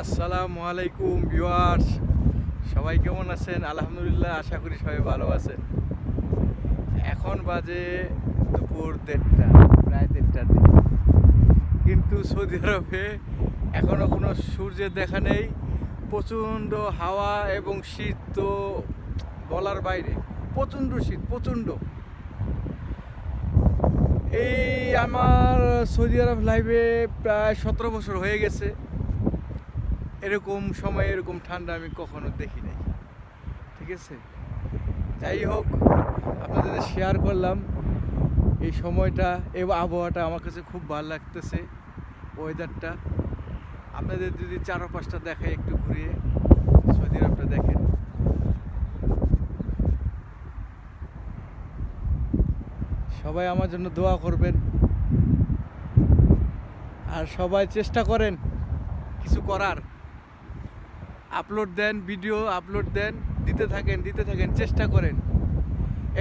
আসসালামু আলাইকুম ভিউয়ার্স। সবাই কেমন আছেন? আলহামদুলিল্লাহ, আশা করি সবাই ভালো আছেন। এখন বাজে দুপুর দেড়টা, প্রায় দেড়টার দিকে। কিন্তু সৌদি আরবে এখনও কোনো সূর্যের দেখা নেই, প্রচণ্ড হাওয়া এবং শীত তো বলার বাইরে। প্রচণ্ড শীত, প্রচণ্ড। এই আমার সৌদি আরব লাইভে প্রায় সতেরো বছর হয়ে গেছে। এরকম সময়, এরকম ঠান্ডা আমি কখনো দেখি নাই। ঠিক আছে? যাই হোক, আপনাদের শেয়ার করলাম। এই সময়টা এবং আবহাওয়াটা আমার কাছে খুব ভালো লাগতেছে ওয়েদারটা আপনাদের যদি চারপাশটা দেখায় একটু ঘুরিয়ে সৌদি আরবটা দেখেন। সবাই আমার জন্য দোয়া করবেন। আর সবাই চেষ্টা করেন কিছু করার। আপলোড দেন, ভিডিও আপলোড দেন, দিতে থাকেন দিতে থাকেন, চেষ্টা করেন।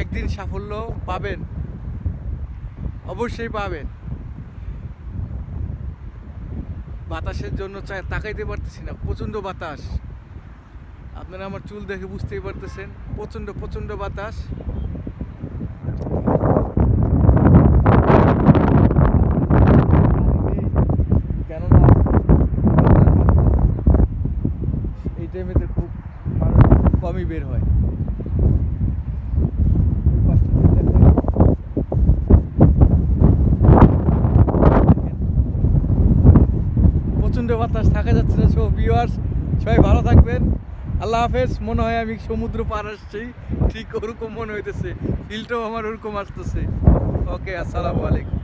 একদিন সাফল্য পাবেন। অবশ্যই পাবেন। বাতাসের জন্য চাই তাকাইতে পারতেছি না, প্রচণ্ড বাতাস। আপনারা আমার চুল দেখে বুঝতেই পারতেছেন, প্রচণ্ড প্রচণ্ড বাতাস কেননা এই টাইমেতে খুব মানুষ খুব কমই বের হয়। প্রচণ্ড বাতাস, থাকা যাচ্ছে না সব ভিউয়ার্স সবাই ভালো থাকবেন। আল্লাহ হাফেজ। মনে হয় আমি সমুদ্র পার আসছি। ঠিক ওরকম মনে হইতেছে। ফিলটাও আমার ওরকম আসতেছে। ওকে, আসসালামু আলাইকুম।